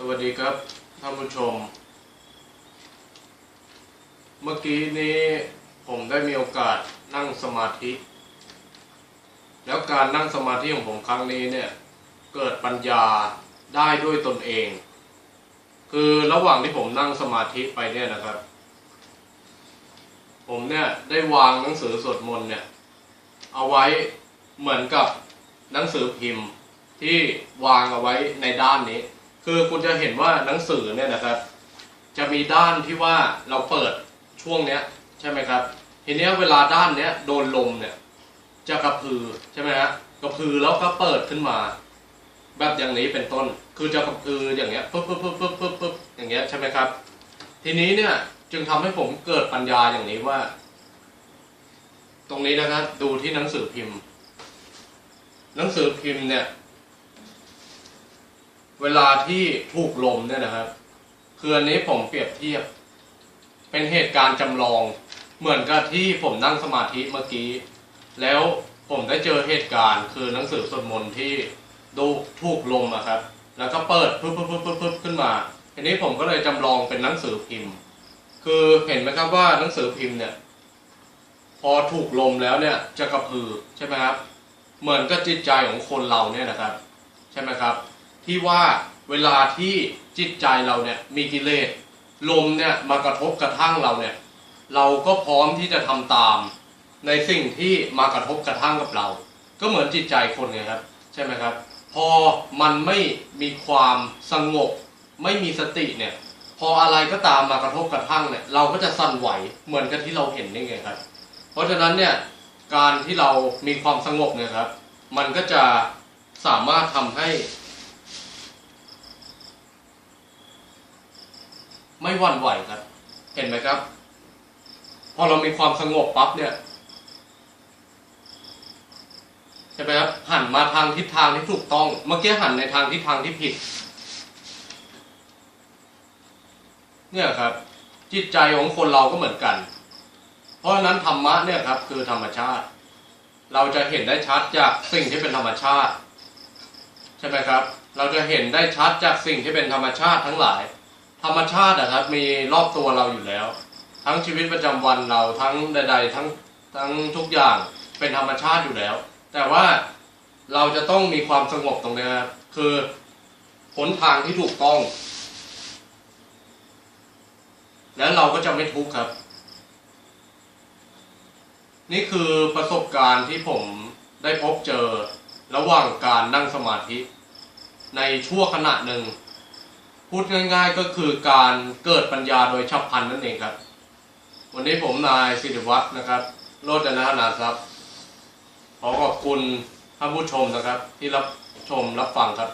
สวัสดีครับท่านผู้ชม เมื่อกี้นี้ผมได้มีโอกาสนั่งสมาธิ แล้วการนั่งสมาธิของผมครั้งนี้เนี่ยเกิดปัญญาได้ด้วยตนเอง คือระหว่างที่ผมนั่งสมาธิไปเนี่ยนะครับ ผมเนี่ยได้วางหนังสือสวดมนต์เนี่ยเอาไว้เหมือนกับหนังสือพิมพ์ที่วางเอาไว้ในด้านนี้ คือคุณจะเห็นว่าหนังสือเนี่ยนะครับ จะมีด้านที่ว่าเราเปิดช่วงเนี้ยใช่ไหมครับ ทีเนี้ยเวลาด้านเนี้ยโดนลมเนี่ย จะกระพือใช่ไหมฮะกระพือแล้วก็เปิดขึ้นมา แบบอย่างนี้เป็นต้น คือจะกระพืออย่างเงี้ยปึ๊บปึ๊บปึ๊บปึ๊บปึ๊บปึ๊บอย่างเงี้ยใช่ไหมครับ ทีนี้เนี่ยจึงทำให้ผมเกิดปัญญาอย่างนี้ว่า ตรงนี้นะครับดูที่หนังสือพิมพ์ หนังสือพิมพ์เนี่ย เวลาที่ถูกลมเนี่ยนะครับคืออันนี้ผมเปรียบเทียบ เป็นเหตุการณ์จำลอง เหมือนกับที่ผมนั่งสมาธิเมื่อกี้ แล้วผมได้เจอเหตุการณ์ คือหนังสือสวดมนต์ที่ดูถูกลมอะครับ แล้วก็เปิดปึ๊บปึ๊บปึ๊บปึ๊บปึ๊บขึ้นมาทีนี้ผมก็เลยจำลองเป็นหนังสือพิมพ์ คือเห็นไหมครับว่าหนังสือพิมพ์เนี่ย พอถูกลมแล้วเนี่ยจะกระพือใช่ไหมครับ เหมือนกับจิตใจของคนเราเนี่ยนะครับ ใช่ไหมครับ ที่ว่าเวลาที่จิตใจเราเนี่ยมีกิเลสลมเนี่ยมากระทบกระทั่งเราเนี่ย เราก็พร้อมที่จะทำตาม ในสิ่งที่มากระทบกระทั่งกับเรา ก็เหมือนจิตใจคนไงครับ ใช่ไหมครับ พอมันไม่มีความสงบ ไม่มีสติเนี่ย พออะไรก็ตามมากระทบกระทั่งเนี่ย เราก็จะสั่นไหวเหมือนกับที่เราเห็นนี่ไงครับ เพราะฉะนั้นเนี่ยการที่เรามีความสงบเนี่ยครับ มันก็จะสามารถทำให้ ไม่หวั่นไหวครับ เห็นไหมครับ พอเรามีความสงบปั๊บเนี่ยใช่ไหมครับหันมาทางทิศทางที่ถูกต้อง เมื่อกี้หันในทางทิศทางที่ผิด เนี่ยครับ จิตใจของคนเราก็เหมือนกัน เพราะฉะนั้นธรรมะเนี่ยครับ คือธรรมชาติ เราจะเห็นได้ชัดจากสิ่งที่เป็นธรรมชาติ ใช่ไหมครับ เราจะเห็นได้ชัดจากสิ่งที่เป็นธรรมชาติทั้งหลาย รรมชาตินะครับ มีรอบตัวเราอยู่แล้ว ทั้งชีวิตประจำวันเราทั้งใด ๆ ทั้งทั้งทุกอย่างเป็นธรรมชาติอยู่แล้ว แต่ว่าเราจะต้องมีความสงบตรงนี้ครับคือหนทางที่ถูกต้อง แล้วเราก็จะไม่ทุกข์ครับ นี่คือประสบการณ์ที่ผมได้พบเจอระหว่างการนั่งสมาธิ ในชั่วขณะหนึ่ง พูดง่ายๆก็คือการเกิดปัญญาโดยฉับพลันนั่นเองครับ วันนี้ผมนายสิริวัฒน์นะครับโรจนานาทรัพย์ขอขอบคุณท่านผู้ชมนะครับ ที่รับชมรับฟังครับ